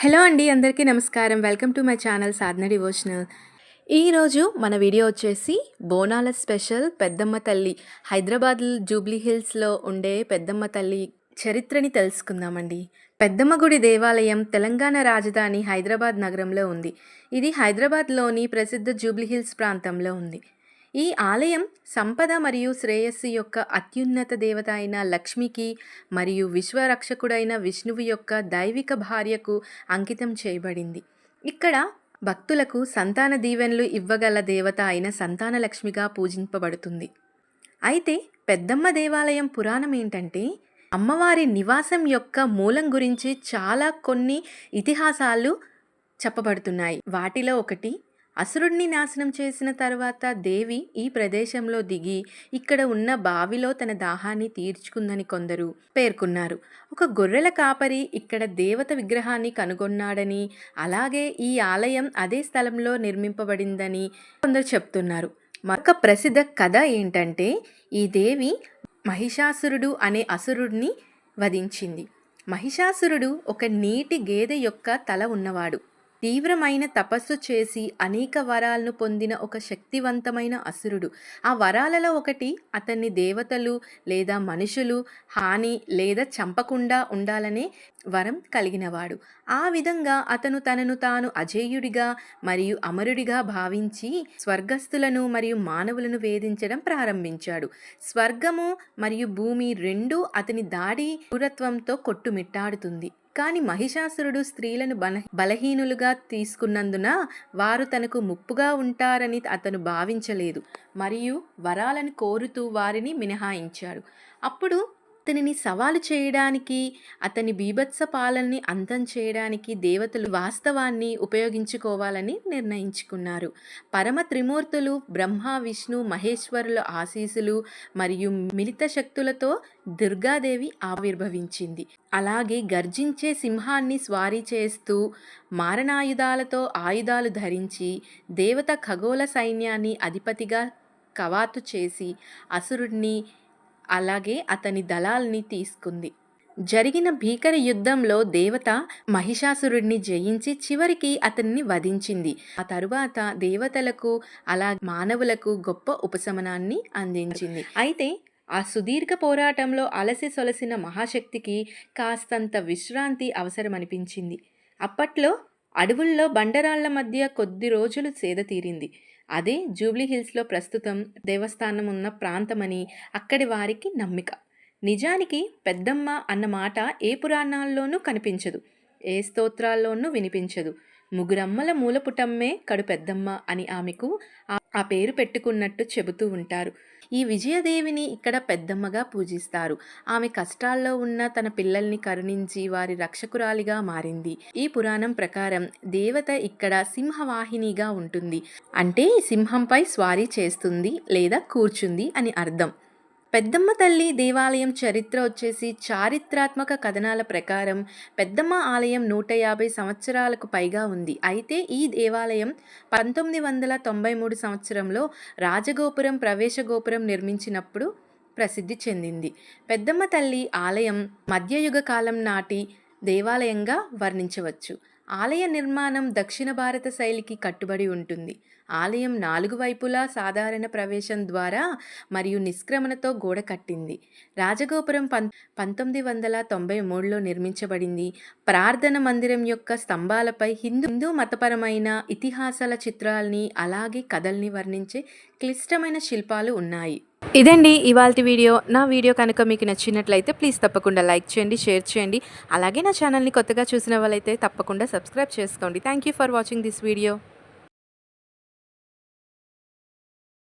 Hello అండి అందరికీ నమస్కారం. Welcome to my channel Sadhana devotional. ఈరోజు మన వీడియో వచ్చేసి బోనాల స్పెషల్ పెద్దమ్మ తల్లి హైదరాబాద్ జూబ్లీ హిల్స్లో ఉండే పెద్దమ్మ తల్లి చరిత్రని తెలుసుకుందామండి. పెద్దమ్మ గుడి దేవాలయం తెలంగాణ రాజధాని హైదరాబాద్ నగరంలో ఉంది. ఇది హైదరాబాద్లోని ప్రసిద్ధ జూబ్లీ హిల్స్ ప్రాంతంలో ఉంది. ఈ ఆలయం సంపద మరియు శ్రేయస్సు యొక్క అత్యున్నత దేవత అయిన లక్ష్మికి మరియు విశ్వరక్షకుడైన విష్ణువు యొక్క దైవిక భార్యకు అంకితం చేయబడింది. ఇక్కడ భక్తులకు సంతాన దీవెనలు ఇవ్వగల దేవత అయిన సంతాన లక్ష్మిగా పూజింపబడుతుంది. అయితే పెద్దమ్మ దేవాలయం పురాణం ఏంటంటే అమ్మవారి నివాసం యొక్క మూలం గురించి చాలా కొన్ని ఇతిహాసాలు చెప్పబడుతున్నాయి. వాటిలో ఒకటి అసురుడిని నాశనం చేసిన తర్వాత దేవి ఈ ప్రదేశంలో దిగి ఇక్కడ ఉన్న బావిలో తన దాహాన్ని తీర్చుకుందని కొందరు పేర్కొన్నారు. ఒక గొర్రెల కాపరి ఇక్కడ దేవత విగ్రహాన్ని కనుగొన్నాడని అలాగే ఈ ఆలయం అదే స్థలంలో నిర్మింపబడిందని కొందరు చెప్తున్నారు. మరొక ప్రసిద్ధ కథ ఏంటంటే ఈ దేవి మహిషాసురుడు అనే అసురుడిని వధించింది. మహిషాసురుడు ఒక నీటి గేదె యొక్క తల ఉన్నవాడు. తీవ్రమైన తపస్సు చేసి అనేక వరాలను పొందిన ఒక శక్తివంతమైన అసురుడు. ఆ వరాలలో ఒకటి అతన్ని దేవతలు లేదా మనుషులు హాని లేదా చంపకుండా ఉండాలనే వరం కలిగినవాడు. ఆ విధంగా అతను తనను తాను అజేయుడిగా మరియు అమరుడిగా భావించి స్వర్గస్థులను మరియు మానవులను వేధించడం ప్రారంభించాడు. స్వర్గము మరియు భూమి రెండూ అతని దాడి క్రూరత్వంతో కొట్టుమిట్టాడుతుంది. కానీ మహిషాసురుడు స్త్రీలను బల బలహీనులుగా తీసుకున్నందున వారు తనకు ముప్పుగా ఉంటారని అతను భావించలేదు. మరియు వరాలను కోరుతూ వారిని మినహాయించాడు అప్పుడు అతనిని సవాలు చేయడానికి అతని బీభత్స పాలనని అంతం చేయడానికి దేవతలు వాస్తవాన్ని ఉపయోగించుకోవాలని నిర్ణయించుకున్నారు. పరమ త్రిమూర్తులు బ్రహ్మ విష్ణు మహేశ్వరుల ఆశీసులు మరియు మిలిత శక్తులతో దుర్గాదేవి ఆవిర్భవించింది. అలాగే గర్జించే సింహాన్ని స్వారీ చేస్తూ మారణాయుధాలతో ఆయుధాలు ధరించి దేవత ఖగోళ సైన్యాన్ని అధిపతిగా కవాతు చేసి అసురుడిని అలాగే అతని దళాల్ని తీసుకుంది. జరిగిన భీకర యుద్ధంలో దేవత మహిషాసురుడిని జయించి చివరికి అతన్ని వధించింది. ఆ తరువాత దేవతలకు అలా మానవులకు గొప్ప ఉపశమనాన్ని అందించింది. అయితే ఆ సుదీర్ఘ పోరాటంలో అలసి సొలసిన మహాశక్తికి కాస్తంత విశ్రాంతి అవసరమనిపించింది. అప్పట్లో అడవుల్లో బండరాళ్ళ మధ్య కొద్ది రోజులు సేద తీరింది. అదే జూబ్లీ హిల్స్లో ప్రస్తుతం దేవస్థానం ఉన్న ప్రాంతమని అక్కడి వారికి నమ్మిక. నిజానికి పెద్దమ్మ అన్న మాట ఏ పురాణాల్లోనూ కనిపించదు ఏ స్తోత్రాల్లోనూ వినిపించదు. ముగ్గురమ్మల మూలపుటమ్మే కడు పెద్దమ్మ అని ఆమెకు ఆ ఆ పేరు పెట్టుకున్నట్టు చెబుతూ ఉంటారు. ఈ విజయదేవిని ఇక్కడ పెద్దమ్మగా పూజిస్తారు. ఆమె కష్టాల్లో ఉన్న తన పిల్లల్ని కరుణించి వారి రక్షకురాలిగా మారింది. ఈ పురాణం ప్రకారం దేవత ఇక్కడ సింహవాహినిగా ఉంటుంది. అంటే సింహంపై స్వారీ చేస్తుంది లేదా కూర్చుంది అని అర్థం. పెద్దమ్మ తల్లి దేవాలయం చరిత్ర వచ్చేసి చారిత్రాత్మక కథనాల ప్రకారం పెద్దమ్మ ఆలయం నూట యాభై సంవత్సరాలకు పైగా ఉంది. అయితే ఈ దేవాలయం పంతొమ్మిది వందల తొంభై మూడు సంవత్సరంలో రాజగోపురం ప్రవేశ గోపురం నిర్మించినప్పుడు ప్రసిద్ధి చెందింది. పెద్దమ్మ తల్లి ఆలయం మధ్యయుగ కాలం నాటి దేవాలయంగా వర్ణించవచ్చు. ఆలయ నిర్మాణం దక్షిణ భారత శైలికి కట్టుబడి ఉంటుంది. ఆలయం నాలుగు వైపులా సాధారణ ప్రవేశం ద్వారా మరియు నిష్క్రమణతో గోడ కట్టింది. రాజగోపురం పం పంతొమ్మిది వందల తొంభై మూడులో నిర్మించబడింది. ప్రార్థన మందిరం యొక్క స్తంభాలపై హిందూ హిందూ మతపరమైన ఇతిహాసాల చిత్రాల్ని అలాగే కథల్ని వర్ణించే క్లిష్టమైన శిల్పాలు ఉన్నాయి. ఇదండి ఇవాళ వీడియో. నా వీడియో కనుక మీకు నచ్చినట్లయితే ప్లీజ్ తప్పకుండా లైక్ చేయండి షేర్ చేయండి. అలాగే నా ఛానల్ని కొత్తగా చూసిన వాళ్ళైతే తప్పకుండా సబ్స్క్రైబ్ చేసుకోండి. Thank you for watching this video